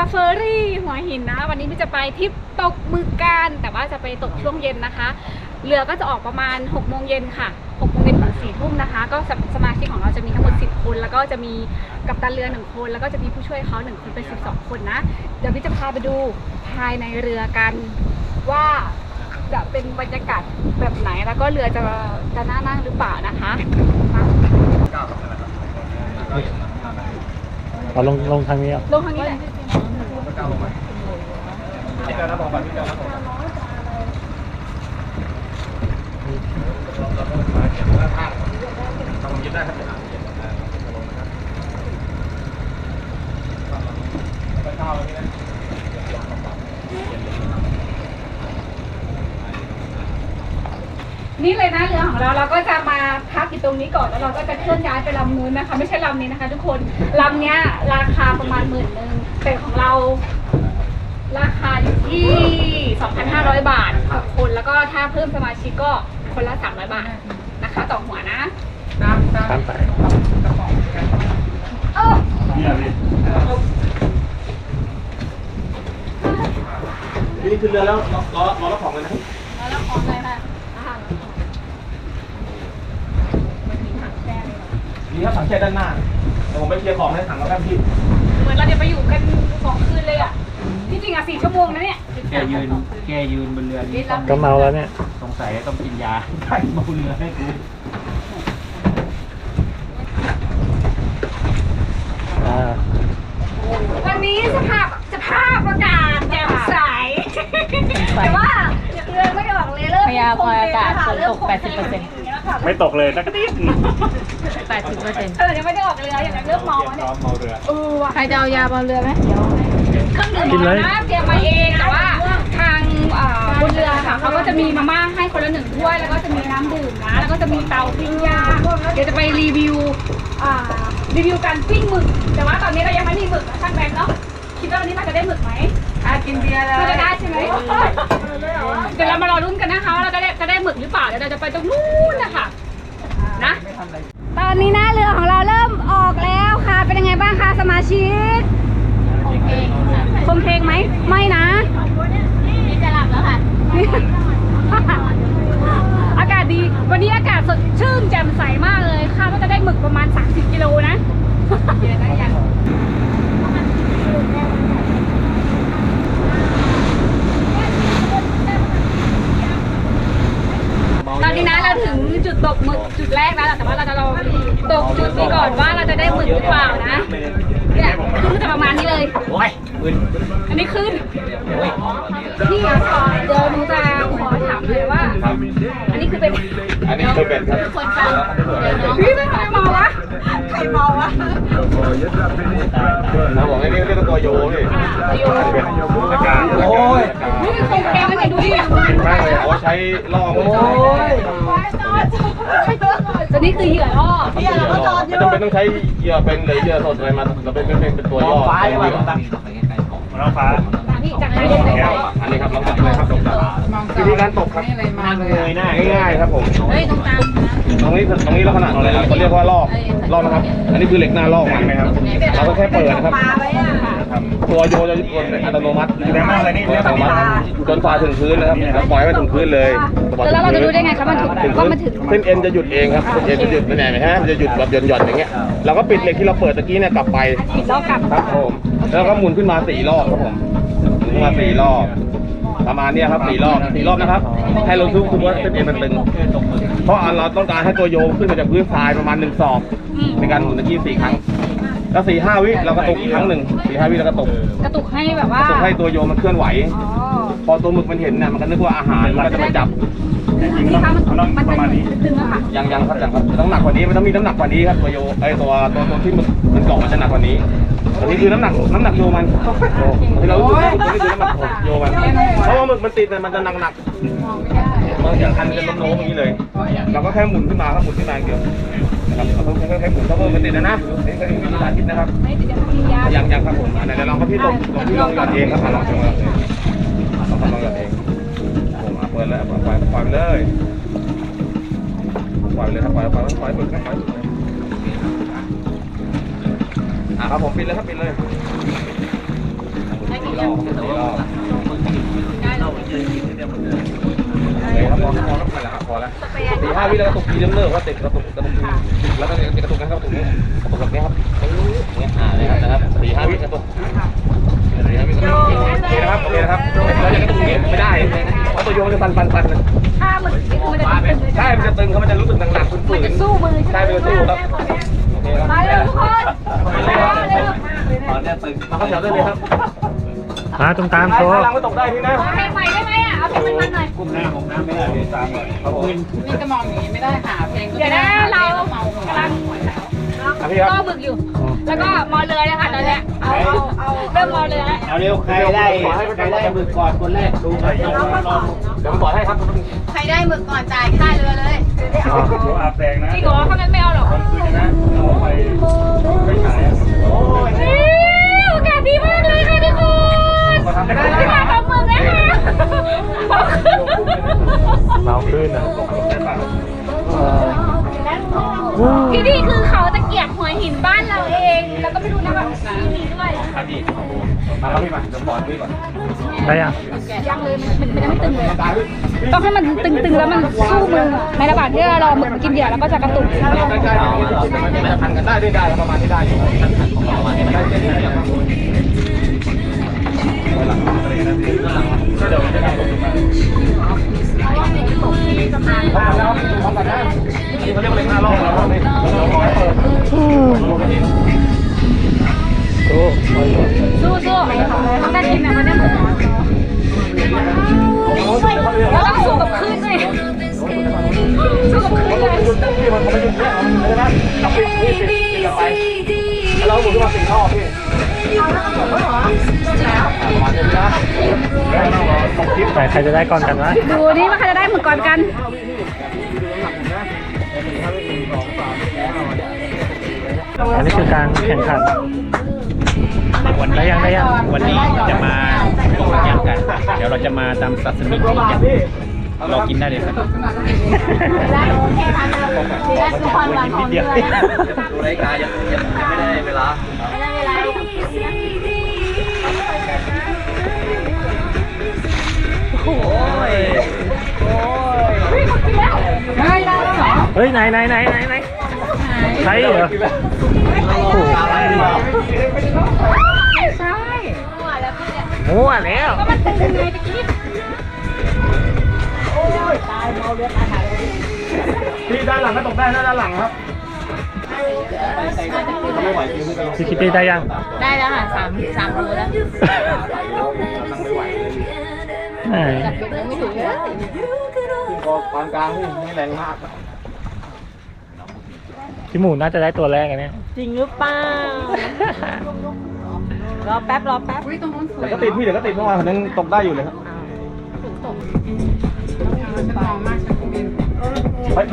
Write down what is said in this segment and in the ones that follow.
อยู่ที่ท่าเรือเฟอร์รี่หัวหินนะ วันนี้มิจะไปทริปตกหมึกกันแต่ว่าจะไปตกช่วงเย็นนะคะ เรือก็จะออกประมาณ6โมงเย็นค่ะ6โมงเย็นถึง4ทุ่มนะคะ ก็สสมาชิกของเราจะมีทั้งหมด 10 คน แล้วก็จะมีกัปตันเรือ 1 คน แล้วก็จะมีผู้ช่วยเขา1คนเป็น 12 คนนะ เดี๋ยวมิจะพาไปดูภายในเรือกันว่าจะเป็นบรรยากาศแบบไหนแล้วก็เรือจะจะน่านั่งหรือเปล่านะคะมาเอาลงลงทางนี้อะลงทางนี้แหละ นี่เลยนะเรือของเราเราก็จะมาพักอยู่ตรงนี้ก่อนแล้วเราก็จะเคลื่อนย้ายไปลำนู้นนะคะ ไม่ใช่ลำนี้นะคะ ทุกคนลำเนี้ยราคาประมาณหมื่นหนึ่ง แต่ของเรา ราคาอยู่ที่ 2,500 บาทต่อคนแล้วก็ถ้าเพิ่มสมาชิกก็คนละ 300 บาทนะคะ ต่อหัวนะข้ามไปเออนี่คือเรือแล้วล้อล้อล้อรับของเลยนะแล้วเราของเลยค่ะอาหารนี่ครับถังแช่ด้านหน้าเดี๋ยวผมไปเคลียร์ของให้ถังแล้วกันพี่ เหมือนเราจะไปอยู่กันสองคืนเลยอะที่จริงอะสี่ชั่วโมงนะเนี่ยแกยืนแกยืนบนเรือนี้ต้องก็เมาแล้วเนี่ย สงสัยต้องกินยาใช่เมาเรือให้กูอ่าวันนี้สภาพสภาพอากาศแจ่มใสแต่ว่าเรือไม่ออกเลยเริ่มพยากรณ์อากาศฝนตกเริ่มคงเพลง80% ไม่ตกเลยสักนิด80เปอร์เซ็นต์เออยังไม่ได้ออกเรืออย่างนั้นเริ่มเมาแล้วเนี่ยเมาเรือเออว่ะใครจะเอายาบนเรือไหมเครื่องดื่มของเรานะเตรียมมาเองแต่ว่าทางอ่าบนเรือค่ะเขาก็จะมีมาม่าให้คนละหนึ่งถ้วยแล้วก็จะมีน้ำดื่มนะแล้วก็จะมีเตาปิ้งย่างเดี๋ยวจะไปรีวิวอ่ารีวิวการปิ้งหมึก แต่ว่าตอนนี้เรายังไม่มีหมึกนะช่างแบงค์เนาะคิดว่าวันนี้เราจะได้หมึกไหม อากินเบียร์เลเรายจะได้ใช่ไหมเดี๋ยวเรามารอรุ่นกันนะคะว่าเราจะได้จะได้หมึกหรือเปล่าเดี๋ยวเราจะไปตรงนู้นนะคะนะตอนนี้หน้าเรือของเราเริ่มออกแล้วค่ะ เป็นยังไงบ้างคะสมาชิกคงเพลงไหม ไม่นะ นี่จะหลับแล้วค่ะ อากาศดี วันนี้อากาศสดชื่นแจ่มใสมากเลยคาดว่าจะได้หมึกประมาณ 30 กิโลนะ ตอนนี้นะเราถึงจุดตกหมึกจุดแรกแล้วแต่ว่าเราจะลองตกจุดนี้ก่อนว่าเราจะได้หมึกหรือเปล่านะเนี่ยขึ้นจะประมาณนี้เลย โอ้ยมึน อันนี้ขึ้นพี่อะขอเดี๋ยวหนูจะขอถามเลยว่าอันนี้คือเป็นอันนี้คือเป็นครับคนฟังเดี๋ยวน้องพี่เป็นใครเมาวะใครเมาวะเราบอกให้เรียกเรียกตัวโยพี่โยอากาศโอ้ยนี่เป็นคงแกงเลยดูดิมากเลยเอาไว้ใช้ล่อโอ้ยตัวนี้คือเหยื่อล่อไม่จำเป็นต้องใช้เหยื่อเป็นหรือเหยื่อสดอะไรมาเราเป็นเป็นเป็นตัวมย่อองฟ้าใช่ไหมเหยื่อตั้งไปใกล้ๆผมน้องฟ้านี่จากไหนยังไงอัน วิธีการตกครับเงยหน้าง่ายๆครับผม เฮ้ยตรงกลางตรงนี้ตรงนี้ลักษณะของอะไรนะเขาเรียกว่าลอกลอกนะครับ อันนี้คือเหล็กหน้าลอกมันนะครับ เราก็แค่เปิดนะครับตัวโยจะกดอัตโนมัติอยู่ในมากเลยนี่อัตโนมัติจนฝ่าถึงพื้นนะครับแล้วปล่อยให้มันถึงพื้นเลยแล้วเราจะรู้ได้ไงครับมันถึงว่ามันถึงเส้นเอ็นจะหยุดเองครับเส้นเอ็นจะหยุดไม่แน่ไหมฮะมันจะหยุดแบบหย่อนหย่อนๆอย่างเงี้ย เราก็ปิดเหล็กที่เราเปิดตะกี้เนี่ยกลับไปปิดล้อกลับครับผม แล้วก็หมุนขึ้นมาสี่รอบครับผมหมุนขึ้นมาสี่รอบ ประมาณเนี้ยครับสี่รอบสี่รอบนะครับ ให้เรารู้คือว่าเส้นเอ็นมันตึงเพราะเราต้องการให้ตัวโยขึ้นมาจากพื้นทรายประมาณหนึ่งศอกในการหมุนตะกี้สี่ครั้ง แล้วสี่ห้าวิเราก็ตกอีกครั้งหนึ่งสี่ห้าวิเราก็ตกกระตุกให้แบบว่าตกให้ตัวโยมันเคลื่อนไหวอ๋อพอตัวหมึกมันเห็นเนี่ยมันก็นึกว่าอาหารมันก็จะมาจับนี่คะมันมันประมาณนี้ตึงแล้วค่ะยังยังครับยังครับต้องหนักกว่านี้มันต้องมีน้ำหนักกว่านี้ครับตัวโยไอยตัวตัวตัวที่หมึกมันเกาะมันจะหนักกว่านี้อันนี้คือน้ำหนักน้ำหนักโยมันที่เรารู้สึกว่าตัวนี้คือน้ำหนักโยมันเพราะว่าห มึกมันติดเนี่ยมันจะหนักหนักบางอย่างคันมันจะล้มโน้มอย่างนี้เลยเราก็แค่หมุนขึ้นมาครับหมุนขึ้นมาอย่างเดียวนะครับเราต้องแค่แค่หมุนถ้าเพิ่มมันติดนะนะนี่คือวิธีการคิดนะครับไม่ติดจะมียายังยังครับผมอันไหนเดี๋ยวลองครับพี่ลองลองพี่ลองหยอดเองครับลองลองหยอดเองลองลองหยอดเองผมอะเปิดเลยปล่อยปล่อยปล่อยไปเลยปล่อยไปเลยครับปล่อยปล่อยปล่อยปล่อยปล่อยปล่อยอะครับผมปิดเลยครับปิดเลย ได้กี่อย่าง ครับพอแล้วพอแล้วไปแล้วครับพอแล้วสี่ ห้าวิแล้วกระตุกทีเริ่มเลิกว่าติดกระตุกกระตุกทีแล้วก็ติดกระตุกนะครับกระตุกนี้กระตุกแบบนี้ครับเนี่ยอ่าเลยครับนะครับสี่ห้าวิกระตุกสี่ห้าวิกระตุกโอเคนะครับโอเคนะครับแล้วอย่างกระตุกอย่างนี้ไม่ได้เพราะตัวโยงจะฟันฟันฟันถ้ามันมันจะตึงใช่มันจะตึงเขามันจะรู้สึกหนักๆฝืนๆมันจะสู้มือใช่มันจะสู้ครับโอเคครับมาเร็วทุกคนมาเร็วตอนนี้ตึงมาเข้าแถวได้เลยครับ มาตุ้มตามโชว์ถ้าล้างไม่ตกได้พี่นะเอาเพลงใหม่ได้ไหมอะ เอาเพลงมันๆหน่อยก้มหน้ามองหน้าไม่ได้เลยตามก่อนครับผมนี่จะมองอย่างนี้ไม่ได้ค่ะเพลงก็เดี๋ยวนะเรากำลังอะพี่ครับก็บึกอยู่ แล้วก็มอเรือนะคะตอนเนี้ยเอาเอาเอาเริ่มมอเรือแล้วเอาเร็วใครได้ใครได้มือก่อนคนแรกดูไปเดี๋ยวผมบอกให้ครับใครได้หมึกก่อนจ่ายค่าเรือเลยอาบแดงนะจริงเหรอถ้างั้นไม่เอาหรอกคือนะเอาไปไปขายอิ๊ว ได้ยังยังเลยมันมันยังไม่ตึงเลยต้องให้มันตึงๆแล้วมันสู้มือในระหว่างที่เรารอหมึกมากินเหยื่อแล้วก็จะกระตุกเราใกล้ๆมันจะพันกันได้ได้ได้ประมาณนี้ได้ แล้วหมุนขึ้นมาสี่รอบพี่ประมาณนี้นะตกคลิปแต่ใครจะได้ก่อนกันวะดูนี่ว่าใครจะได้หมึกก่อนกันอันนี้คือการแข่งขันวันได้ยังได้ยังวันนี้จะมาตกย่างกัน เดี๋ยวเราจะมาตำซาซิมิกิกัน รอกินได้เลยครับได้โอเคค่ะดีแล้วทุกคนวางของเด้วยดูรายการยังยังไม่ได้เวลาไม่ได้เวลาเฮ้ยไหนไหนไหนไหนไหนใช่เหรอโอ้โหใช่มั่วแล้วก็มันตึงไงตะกี้ พี่ด้านหลังก็ตกได้นะด้านหลังครับไม่ไหวจริงไม่เป็นไรพี่คิดได้ได้ยัง ได้แล้วค่ะสามสามโลแล้วนั่งไม่ไหวเลยไหนยังไม่ถึงเลยขึ้นคอปานกลางพี่ไม่แรงมากพี่หมูน่าจะได้ตัวแรกอันเนี้ยจริงหรือเปล่ารอแป๊บรอแป๊บเดี๋ยวก็ติดพี่เดี๋ยวก็ติดเมื่อวานผมยังตกได้อยู่เลยครับ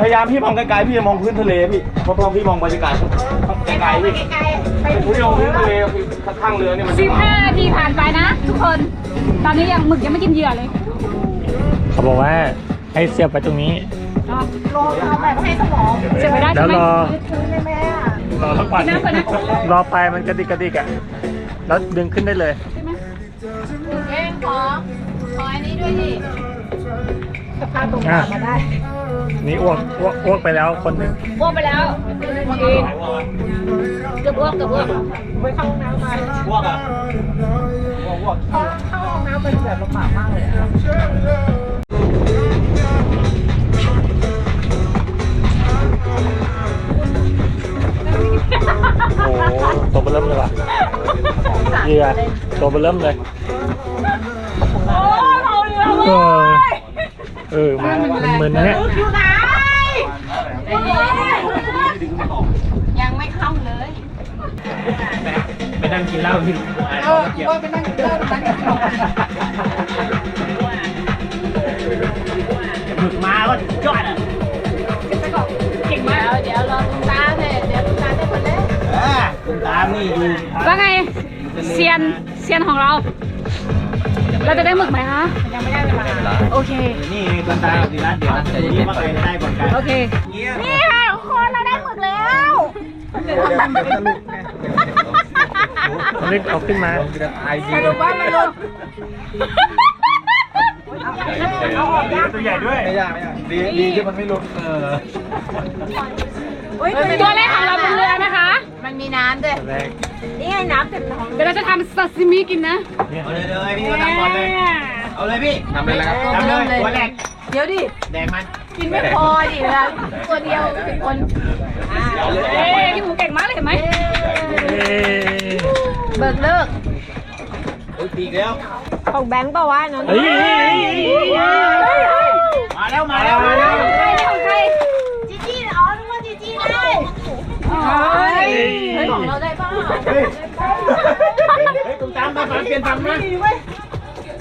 พยายามพี่มองไกลๆพี่จะมองพื้นทะเลพี่เพราะพอพี่มองไปไกลๆไกลๆพี่พี่มองพื้นทะเลคือข้างเรือเนี่ยมันสิบห้านาทีผ่านไปนะ ทุกคน ตอนนี้ยังหมึกยังไม่กินเหยื่อเลย เขาบอกว่าให้เสียบไปตรงนี้เสียไปได้แล้ใช่วไหมรอรอทั้งวันน้ำก่อนนะรอไปมันกระดิกกระดิกอะแล้วดึงขึ้นได้เลยเองขอขออันนี้ด้วยดิ อะนี่อ้วกอ้วกอ้วกไปแล้วคนหนึ่งอ้วกไปแล้วกินเกือบอ้วกเกือบอ้วกพวกอะพวกพวกโอ้โหตัวเบอร์เริ่มเลยว่ะเหยื่อตัวเบอร์เริ่มเลยโอ้เราเรือ เออเออมันมันมึนนะเนี่ยอยู่ไหนยังไม่เข้าเลยไปนั่งกินเหล้าที่เออไปนั่งกินเหล้านั่งกินเหล้าหมึกมาก็ยอดอะเก่งมากเดี๋ยวเดี๋ยวรอคุณตาเลยเดี๋ยวคุณตาได้คนแรกคุณตามนี่อยู่ว่าไงเซียนเซียนของเรา เราจะได้หมึกไหมคะยังไม่ได้เวลาโอเค นี่คุณตาสิรัตเดี๋ยวดูดิว่าใครจะได้ก่อนกันโอเค นี่ค่ะทุกคนเราได้หมึกแล้วเมันไม่เอาขึ้นมาสรุปว่ามันหลุดตัวใหญ่ด้วยไม่ยากไม่ยากดีดีที่มันไม่หลุดเอออุ้ย ตัวแรกของเราเป็นเรือนะคะ มันมีน้ำด้วยตัวแรกนี่ไงน้ำเต็มท้องเดี๋ยวเราจะทำซาซิมิกินนะเอาเลยเลยพี่ทำก่อนเลย เอาเลยพี่ทำเลยครับทำเลยตัวแรกเดี๋ยวดิ แดงมัน กินไม่พอดิเวลาตัวเดียวสิบคนเอ้ยพี่หมูเก่งมากเลยเห็นไหมเอ้ยเบิกเลิกโอ้ยตีแล้วของแบงค์เปล่าวะน้องเฮ้ยมาแล้วมาแล้วมาแล้ว เฮ้ยเฮ้ยของเราได้เปล่าเฮ้ยเฮ้ยตุ้มตามตามเปลี่ยนตามนะ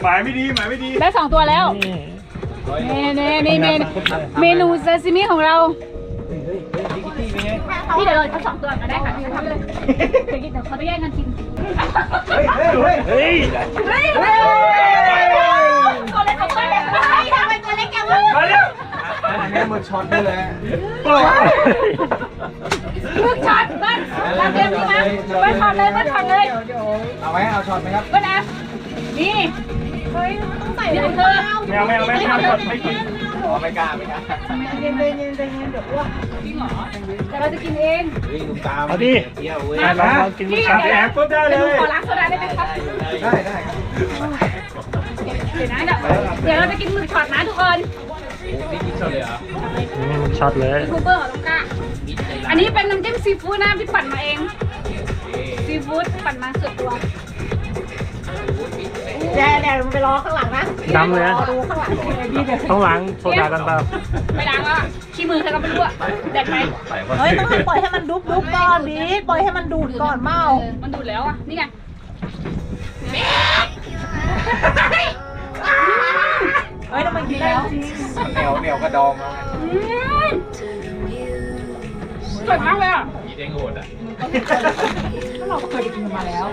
หมายไม่ดีหมายไม่ดีได้สองตัวแล้วนี่เน่เน่นี่เมนูเมนูซาซิมิของเรานี่เดี๋ยวเราเอาสองตัวก็ได้ค่ะพี่ทำเลยเดี๋ยวกินเดี๋ยวเขาจะแย่งกันกิน เฮ้ยเฮ้ยเฮ้ยเฮ้ยเฮ้ยตัวเล็กของตัวเล็กทำไมตัวเล็กจังวะมาแล้วอันนี้มือช็อตได้เล ยลูกช็อตเบิ้ลเราเตรียมนี่นะเบิ้ลช็อตเลยเบิ้ลช็อตเลยเอาไหมเอาช็อตไหมครับเบิ้ลนะนี่เฮ้ยต้องใส่นี่เลขยองเธอแมวแมวแมวแมวไม่กินอ๋อไม่กล้าไม่กล้าจริงเหรอแต่เราจะกินเองเฮ้ยตุ้มตามเอาดิเที่ยวเว้ยลองลองกินลูกค้าเดี๋ยวแอบก็ได้เลเดี๋ยวหนูยขอล้างโซดาได้ไหมครับได้ได้ครับเดี๋ยวนะเดี๋ยวเดี๋ยวเราจะกินหมึกช็อตนะทุกคนนี่กินช็อตเลยเหรออืมช็อตเลยยูทูบเบอร์ของลูกก้า อันนี้เป็นน้ำจิ้มซีฟู้ดนะพี่ปั่นมาเอง ซีฟู้ดปั่นมาสุดตัวแด่แด่มันไปรอข้างหลังนะดำเลยนะ รอดูข้างหลังดีเดี๋ยวต้องล้างโซดากันเปล่าไม่ล้างแล้วอะขี้มือใครก็ไม่รู้อะแดกไหมเฮ้ยต้องให้ปล่อยให้มันดุบดุบก่อนบีปล่อยให้มันดูดก่อนเมาเออมันดูดแล้วอะนี่ไงเฮ้ยทำไมกินแล้ว เหนียวเหนียวกระดองแล้วอืม สดมากเลยอะมีเด้งโหดอะเราเคยกินมาแล้ว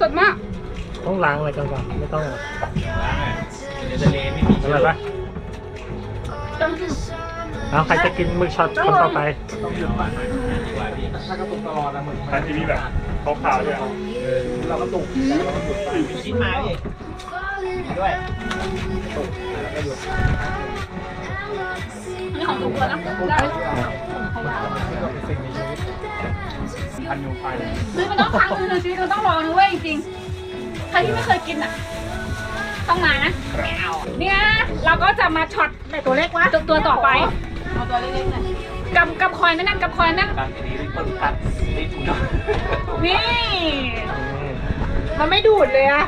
สดมากต้องล้างอะไรกันเปล่าไม่ต้องหรอกในทะเลไม่มีอะไรปะเอาใครจะกินหมึกช็อตคนต่อไปถ้ากระตุกตลอดนะเหมือนอันที่นี่แบบขาวๆด้วยเรากระตุกแล้วเราก็หยุดไปชิ้นมาดิด้วยนี่ของตัวนะได้ พันยูไฟคือมันต้องฟังคือในชีวิตมันต้องลองนะเว้ยจริงๆใครที่ไม่เคยกินอะต้องมานะเนี่ยเราก็จะมาช็อตแต่ตัวเล็กวะตัวตัวต่อไปเอาตัวเล็กๆหน่อยกำกำคอยนั่นนะกำคอยนั่น ตัดดีๆคนตัดดีถูกต้องนี่ มันไม่ดูดเลยอะ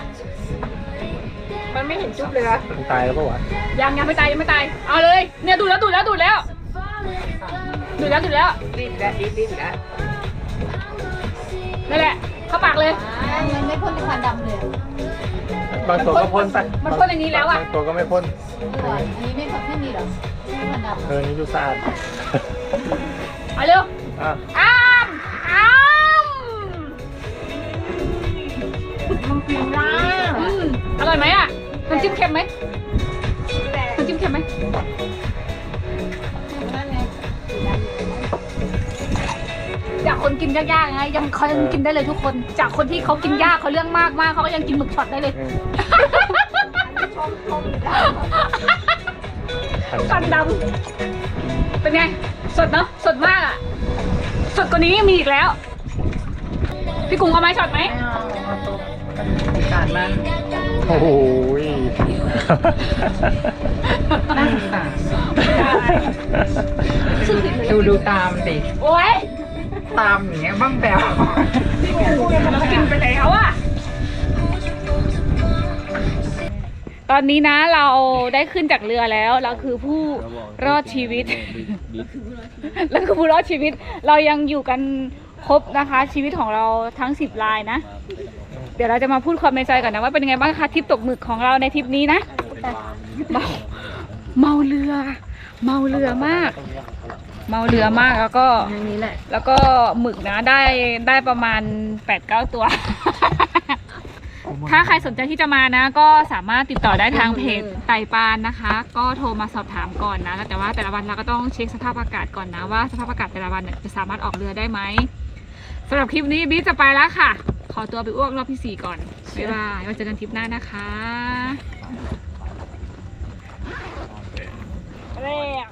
มันไม่เห็นจุ๊บเลยอะมันตายแล้วปะวะยังยังไม่ตายยังไม่ตาย เอาเลย เนี่ยดูดแล้วดูดแล้วดูดแล้ว ดูดแล้วดูดแล้วดิ้นแล้วดิ้นดิ้นแล้วนั่นแหละ เข้าปากเลย มันไม่พ่นเป็นควันดำเลยบางตัวก็พ่นไปมันพ่นอย่างนี้แล้วอะ บางตัวก็ไม่พ่นอันนี้ไม่ไม่มีหรอไม่ควันดำเออนี่ดูสะอาดเอาเร็วอะอ้ามอ้ามมันกินได้อืมอร่อยไหมอะน้ำจิ้มเค็มไหมน้ำจิ้มเค็มไหม คนกินยากๆไงยังเขายังกินได้เลยทุกคน จากคนที่เขากินยากเขาเรื่องมากมากเขาก็ยังกินหมึกช็อตได้เลยฟันดำเป็นไง สดเนาะสดมากอะ สดกว่านี้ยังมีอีกแล้ว พี่กุ้งเอาไม้ช็อตไหมโอ้โหยดูดูตามดิโอ้ย ตามอย่างเงี้ยบ้างแบวเรากินไปแล้วอะตอนนี้นะเราได้ขึ้นจากเรือแล้วเราคือผู้รอดชีวิต เราคือผู้รอดชีวิต เรายังอยู่กันครบนะคะ ชีวิตของเราทั้งสิบลายนะ เดี๋ยวเราจะมาพูดความในใจก่อนนะว่าเป็นยังไงบ้างคะทริปตกหมึกของเราในทริปนี้นะเมาเมาเรือ เมาเรือมาก เมาเรือมากแล้วก็ทางนี้แหละ แล้วก็หมึกนะได้ได้ประมาณ8ปดเก้าตัว ถ้าใครสนใจที่จะมานะ ก็สามารถติดต่อได้ทางเพจไต่ปานนะคะ ก็โทรมาสอบถามก่อนนะแต่ว่าแต่ละวันเราก็ต้องเช็คสภาพอากาศก่อนนะว่าสภาพอากาศแต่ละวันจะสามารถออกเรือได้ไหมสำหรับคลิปนี้บิ๊จะไปแล้วค่ะ ขอตัวไปอ้วกรอบที่สี่ก่อนบ๊ายบายไว้เจอกันคลิปหน้านะคะเรีย